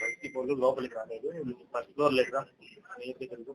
బయటికి పోదు లోపలికి రాలేదు. ఫస్ట్ ఫ్లోర్ లేదా ఎందుకు?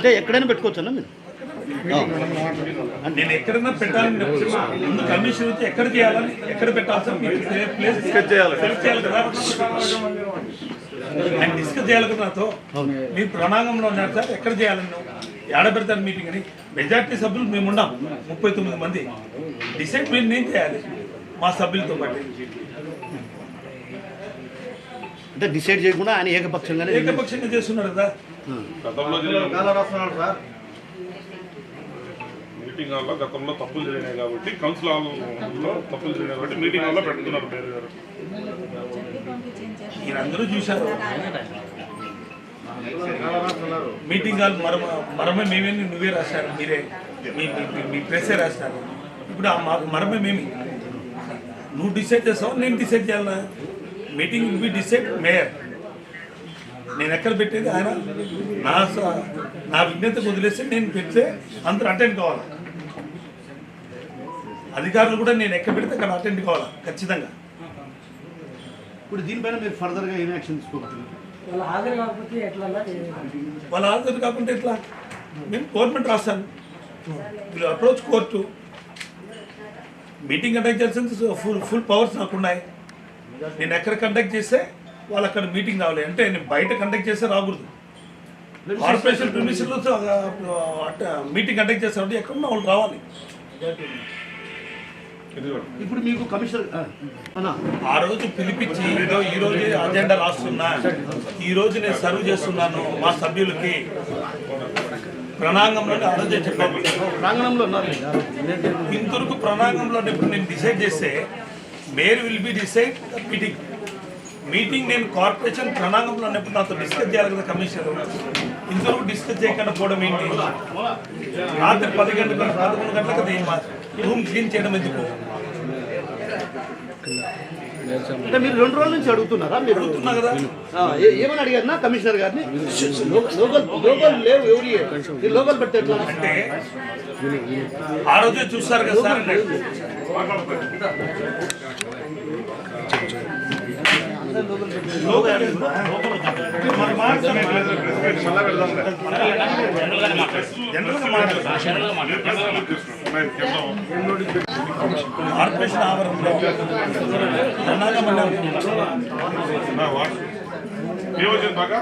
అంటే ఎక్కడైనా పెట్టుకోవచ్చు మీరు? నేను ఎక్కడన్నా పెట్టాలని. ముందు కమిషన్ వచ్చి ఎక్కడ చేయాలని ఎక్కడ పెట్టాల్సిన ప్లేస్ డిస్కస్ చేయాలి. సెలెక్ట్ చేయాలి కదా? ఆయన డిస్కస్ చేయాలి కదా నాతో? మీరు ప్రణాళికలో ఉన్నారు సార్ ఎక్కడ చేయాలని ఏడ పెడతారు మీటింగ్ అని? మెజార్టీ సభ్యులు మేము ఉన్నాం ముప్పై తొమ్మిది మంది. డిసైడ్ మీరు నేను చేయాలి మా సభ్యులతో పాటు. అంటే డిసైడ్ చేయకుండా ఆయన ఏకపక్షంగానే ఏకపక్షంగా చేస్తున్నారు కదా? గతంలో జరిగిన మీటింగ్ హాల్లో గతంలో తప్పులు జరిగినాయి కాబట్టి కౌన్సిల్ హాల్లో తప్పులు జరిగినాయి కాబట్టి మీటింగ్ హాల్లో పెడుతున్నారు పేరు గారు. మీరందరూ చూశారు. మీటింగ్ హాల్ మరమ మరమే మేమే నువ్వే రాశారు మీరే మీ ప్రెస్సే రాశారు. ఇప్పుడు ఆ మాకు మరమే మేమి నువ్వు డిసైడ్ చేస్తావు? నేను డిసైడ్ చేయాలా? Meeting we decide mayor. నేను ఎక్కడ పెట్టేది? ఆయన నా స- నా విజ్ఞతకు వదిలేస్తే నేను పెడితే అందరూ అటెండ్ కావాలి? అధికారులు కూడా నేను ఎక్కడ పెడితే అక్కడ అటెండ్ కావాలి? ఖచ్చితంగా. ఇప్పుడు దీనిపైన మీరు ఫర్దర్గా ఏం యాక్షన్ తీసుకోవచ్చు వాళ్ళు హాజరు కాకపోతే ఎట్లా వాళ్ళ హాజరు కాకుంటే ఎట్లా? నేను గవర్నమెంట్ రాస్తాను will approach court meeting conduct చేయాల్సింది ఫుల్ ఫుల్ పవర్స్ నాకు ఉన్నాయి నేను ఎక్కడ కండక్ట్ చేస్తే వాళ్ళు అక్కడ మీటింగ్ రావాలి. అంటే నేను బయట కండక్ట్ చేస్తే రాకూడదు. కార్పొరేషన్ ప్రిమిషన్లో మీటింగ్ కండక్ట్ చేస్తామంటే ఎక్కడున్నా వాళ్ళు రావాలి. ఇప్పుడు మీకు కమిషనర్ ఆ, రోజు పిలిపించి ఇదో ఈ రోజు అజెండా రాస్తున్నా. ఈ రోజు నేను సర్వ్ చేస్తున్నాను మా సభ్యులకి. ప్రణాంగంలో ఆ రోజే చెప్పాను ప్రాంగణంలో ఇంతవరకు ప్రణాంగంలో ఇప్పుడు నేను డిసైడ్ చేస్తే mayor will be decide meeting meeting నేను కార్పొరేషన్ ప్రణాంగంలో ఉన్నప్పుడు నాతో డిస్కస్ చేయాలి కదా కమిషనర్ ఇంతవరకు డిస్కస్ చేయకుండా పోవడం ఏంటి రాత్రి పది గంటలకు పదకొండు గంటలకు అది మా రూమ్ క్లీన్ చేయడం ఎందుకు అంటే మీరు రెండు రోజుల నుంచి అడుగుతున్నారా? మీరు అడుగుతున్నా కదా. ఏ- ఏమని అడిగారు కమిషనర్ గారిని? లోకల్ లోకల్ లేవు ఎవరి? లోకల్ పెడితే ఎట్లా? అంటే ఆ రోజే చూస్తారు కదా సార్ అన్నాడు. లోకల్ మరి మాట్లాడు. జనరల్గా మాట్లాడు. కార్పొరేషన్ ఆవరణలో ప్రణాళిక మండలి ఏమొచ్చింది బాగా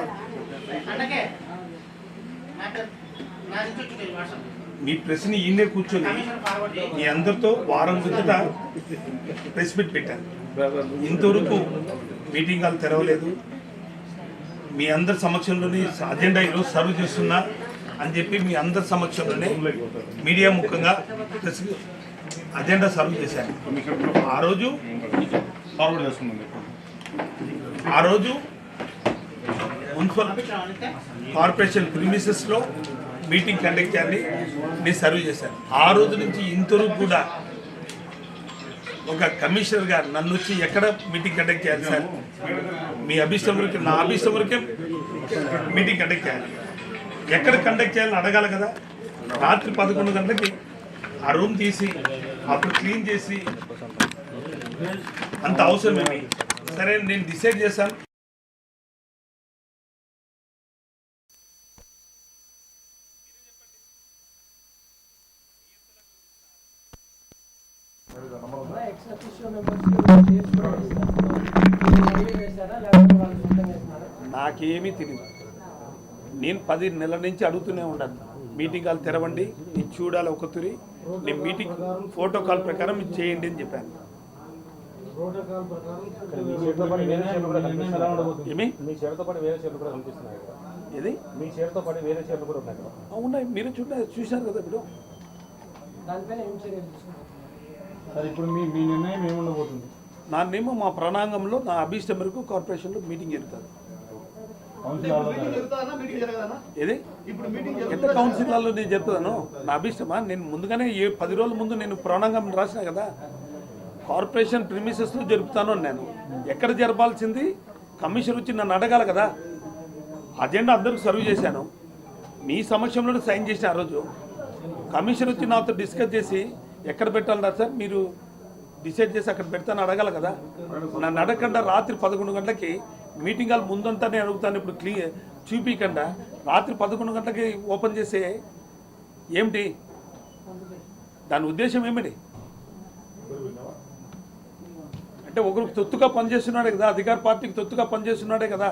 మీ ప్రెస్ని ఈయనే కూర్చొని మీ అందరితో వారం కిందట ప్రెస్ మీట్ పెట్టాను ఇంతవరకు మీటింగ్ హాల్ తెరవలేదు. మీ అందరి సమక్షంలోనే అజెండా ఈరోజు సర్వ్ చేస్తున్నా అని చెప్పి మీ అందరి సమక్షంలోనే మీడియా ముఖంగా ప్రెస్ అజెండా సర్వ్ చేశాను ఆ రోజు ఆ రోజు మున్సిపల్ కార్పొరేషన్ ప్రిమిసెస్లో మీటింగ్ కండక్ట్ చేయాలని నేను సర్వ్ చేశాను. ఆ రోజు నుంచి ఇంతవరకు కూడా ఒక కమిషనర్ గారు నన్ను వచ్చి ఎక్కడ మీటింగ్ కండక్ట్ చేయాలి సార్? మీ అభిష్టం వరకు నా అభిష్టం వరకే మీటింగ్ కండక్ట్ చేయాలి. ఎక్కడ కండక్ట్ చేయాలని అడగాలి కదా? రాత్రి పదకొండు గంటలకి ఆ రూమ్ తీసి అప్పుడు క్లీన్ చేసి అంత అవసరమేమి? సరే నేను డిసైడ్ చేశాను. నాకేమీ తెలియదు నేను పది నెలల నుంచి అడుగుతూనే ఉన్నాను. మీటింగ్ కాల్ తెరవండి నేను చూడాలి ఒక తురి నేను మీటింగ్ ఫోటో కాల్ ప్రకారం ఇది చేయండి అని చెప్పాను. ప్రోటోకాల్ ప్రకారం మీ చేతితో పాటు వేరే చీరలు కూడా కనిపిస్తున్నాయి కదా? ఏమి? మీ చేతితో పాటు వేరే చీరలు కూడా కనిపిస్తున్నాయి కదా? ఏది? మీ చేతితో పాటు వేరే చీరలు కూడా ఉన్నాయి మీరు చూడ చూశారు కదా ఇప్పుడు. ఇప్పుడు మీ మీ నిర్ణయం ఏముండబోతుంది? నా నేమో మా ప్రణాంగంలో నా అభీష్టం మేరకు కార్పొరేషన్లో మీటింగ్ జరుగుతుంది. ఏది? ఎంత జరుగుతుందా? కౌన్సిల్లో నేను చెప్తాను? నా అభీష్టమా? నేను ముందుగానే ఏ పది రోజుల ముందు నేను ప్రణాంగం రాసిన కదా కార్పొరేషన్ ప్రిమిసెస్లో జరుపుతాను నేను. ఎక్కడ జరపాల్సింది? కమిషన్ వచ్చి నన్ను అడగాలి కదా. అజెండా అందరికి సర్వ్ చేశాను. మీ సమక్షంలో సైన్ చేసిన ఆ రోజు. కమిషన్ వచ్చి నాతో డిస్కస్ చేసి ఎక్కడ పెట్టాలన్నారు సార్? మీరు డిసైడ్ చేసి అక్కడ పెడతాను అడగాలి కదా. నన్ను అడగకుండా రాత్రి పదకొండు గంటలకి మీటింగ్ హాల్ ముందంతా నేను అడుగుతాను ఇప్పుడు క్లియర్ చూపించకుండా రాత్రి పదకొండు గంటలకి ఓపెన్ చేసే ఏమిటి? దాని ఉద్దేశం ఏమిటి? అంటే ఒకరు తొత్తుగా పనిచేస్తున్నాడే కదా అధికార పార్టీకి తొత్తుగా పనిచేస్తున్నాడే కదా.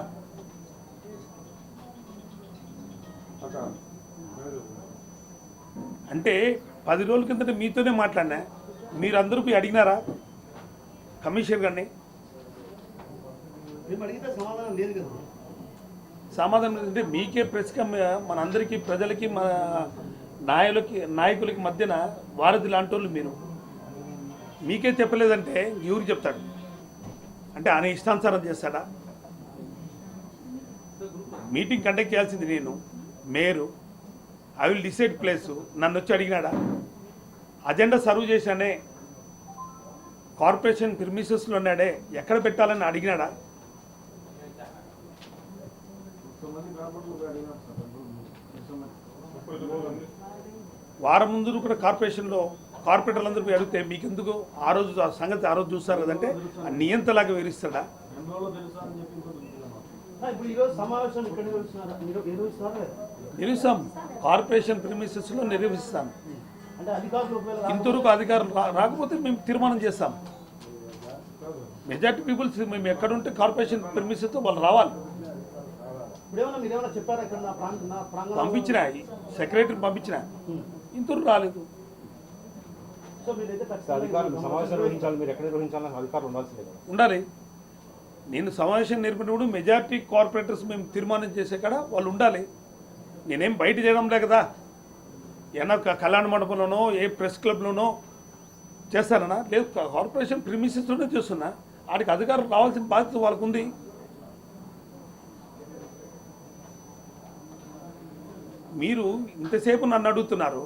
అంటే పది రోజుల కిందట మీతోనే మాట్లాడినా. మీరందరూ పోయి అడిగినారా? కమిషనర్ గారిని? మేము అడిగితే సమాధానం లేదు కదా. సమాధానం అంటే మీకే ప్రెస్ మనందరికీ ప్రజలకి మన నాయకులకి నాయకులకి మధ్యన వారధి లాంటి మీరు. మీకే చెప్పలేదంటే ఎవరు చెప్తాడు. అంటే ఆయన ఇష్టానుసారం చేస్తాడా? మీటింగ్ కండక్ట్ చేయాల్సింది నేను. మేరు ఐ విల్ డిసైడ్ ప్లేసు. నన్ను వచ్చి అడిగినాడా? అజెండా సర్వ్ చేశానే కార్పొరేషన్ ప్రిమిసెస్లో ఉన్నాడే ఎక్కడ పెట్టాలని అడిగినాడా? వారం ముందు కూడా కార్పొరేషన్లో కార్పొరేటర్లు అందరూ అడిగితే మీకు ఎందుకు ఆ రోజు ఆ సంగతి ఆ రోజు చూస్తారు కదంటే ఆ నియంతలాగా వివరిస్తాడా? నిర్వహిస్తాం కార్పొరేషన్ ప్రిమిసెస్లో నిర్వహిస్తాం. ఇంతవరకు అధికారులు రా- రాకపోతే మేము తీర్మానం చేస్తాం. మెజార్టీ పీపుల్స్ మేము ఎక్కడుంటే కార్పొరేషన్ ప్రిమిసెస్తో వాళ్ళు రావాలి. పంపించిన సెక్రటరీని పంపించిన. ఇంతవరకు రాలేదు. ఉండాలి. నేను సమావేశం నేర్పినప్పుడు మెజారిటీ కార్పొరేటర్స్ మేము తీర్మానం చేసే కాడ వాళ్ళు ఉండాలి. నేనేం బయట చేయడం లే కదా. ఏమన్నా కళ్యాణ మండపంలోనో ఏ ప్రెస్ క్లబ్లోనో చేస్తానన్నా? లేదు కార్పొరేషన్ ప్రిమిసెస్లోనే చేస్తున్నా. వాడికి అధికారులు రావాల్సిన బాధ్యత వాళ్ళకు ఉంది మీరు ఇంతసేపు నన్ను అడుగుతున్నారు.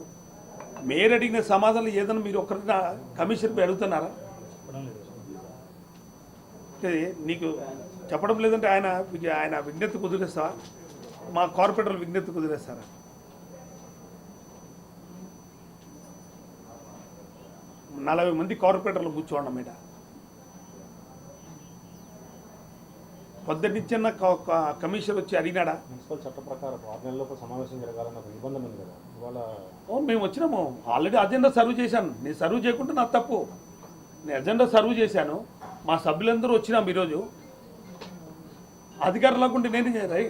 మేయర్ అడిగిన సమాధానం ఏదైనా మీరు ఒక్కరిన కమిషన్పై అడుగుతున్నారా? నీకు చెప్పడం లేదంటే ఆయన ఆయన విజ్ఞప్తి కుదిరేస్తావా? మా కార్పొరేటర్ విజ్ఞప్తి కుదిరేస్తారా? నలభై మంది కార్పొరేటర్లు కూర్చోండి మీద పొద్దున్నిచ్చిన కమిషన్ వచ్చి అడిగినాడా? మున్సిపల్ చట్ట ప్రకారం ఆరు సమావేశం జరగాలని ఒక నిబంధన ఉంది కదా. ఇవాళ మేము వచ్చినాము. ఆల్రెడీ అజెండా సర్వ్ చేశాను. నేను సర్వ్ చేయకుంటే నా తప్పు. నేను అజెండా సర్వ్ చేశాను. మా సభ్యులందరూ వచ్చినాం ఈరోజు. అధికారం లేకుంటే నేనే చేయరాయి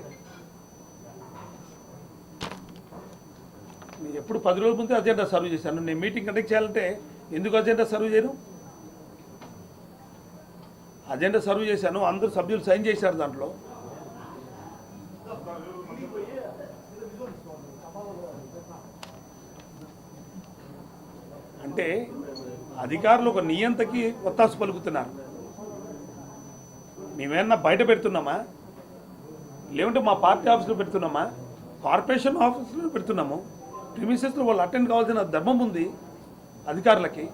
నేను ఎప్పుడు పది రోజుల ముందే అజెండా సర్వ్ చేశాను. నేను మీటింగ్ కండక్ట్ చేయాలంటే ఎందుకు అజెండా సర్వ్ చేయను? అజెండా సర్వ్ చేశాను అందరు సభ్యులు సైన్ చేశారు దాంట్లో. అంటే అధికారులు ఒక నియంతకి ఒత్తాసు పలుకుతున్నారు. మేమేమన్నా బయట పెడుతున్నామా? లేవంటే మా పార్టీ ఆఫీసులో పెడుతున్నామా? కార్పొరేషన్ ఆఫీసులో పెడుతున్నాము. ప్రిమిసెస్లో వాళ్ళు అటెండ్ కావాల్సిన ధర్మం ఉంది అధికారులకి.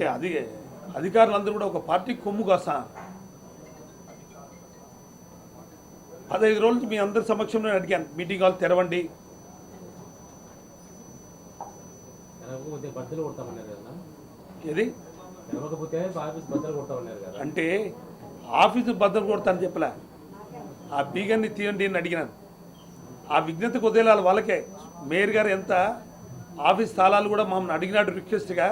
అంటే అది అధికారులందరూ కూడా ఒక పార్టీ కొమ్ము కాస్తా. పదహైదు రోజులు మీ అందరి సమక్షంలో అడిగాను. మీటింగ్ హాల్ తెరవండి. బద్దలు ఏది? ఆఫీస్ బద్దలు అంటే ఆఫీసు భద్రత కొడతాను చెప్పలే. ఆ బీగన్ని తీయండి అని అడిగినాను. ఆ విజ్ఞత కుదేలాలు వాళ్ళకే. మేయర్ గారు ఎంత ఆఫీస్ స్థలాలు కూడా మమ్మల్ని అడిగినాడు రిక్వెస్ట్గా.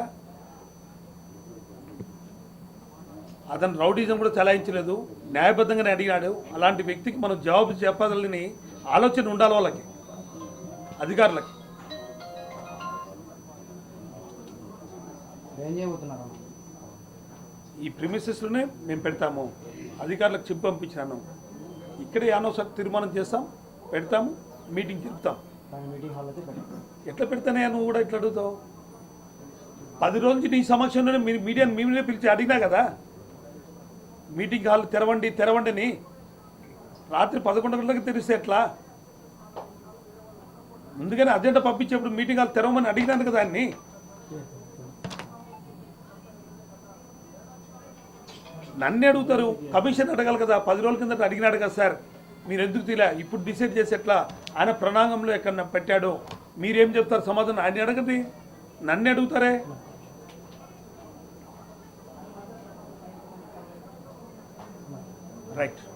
అతను రౌడీజం కూడా చలాయించలేదు. న్యాయబద్ధంగానే అడిగినాడు అలాంటి వ్యక్తికి మనం జవాబు చెప్పాలని ఆలోచన ఉండాలి వాళ్ళకి అధికారులకి. ఈ ప్రిమిసెస్లోనే మేము పెడతాము. అధికారులకు చెప్పి పంపించినాను. ఇక్కడే అనవసరం తీర్మానం చేస్తాం పెడతాము మీటింగ్ చెప్తాం ఎట్లా పెడతానే నువ్వు కూడా ఇట్లా అడుగుతావు? పది రోజుల నుంచి నీ సమక్షంలోనే మీ మీడియాని మేమే పిలిచి అడిగినా కదా? మీటింగ్ హాల్ తెరవండి తెరవండి అని రాత్రి పదకొండు గంటలకు తెరిస్తే ఎట్లా? ముందుగానే అజెండా పంపించేప్పుడు మీటింగ్ హాల్ తెరవమని అడిగినాను కదా దాన్ని నన్ను అడుగుతారు కమిషన్ అడగాలి కదా పది రోజుల కిందట అడిగినాడు కదా సార్. మీరు ఎందుకు తీలే? ఇప్పుడు డిసైడ్ చేసి ఎట్లా? ఆయన ప్రణాంగంలో ఎక్కడ పెట్టాడో. మీరేం చెప్తారు? సమాధానం ఆయన అడగండి. నన్ను అడుగుతారే? Right.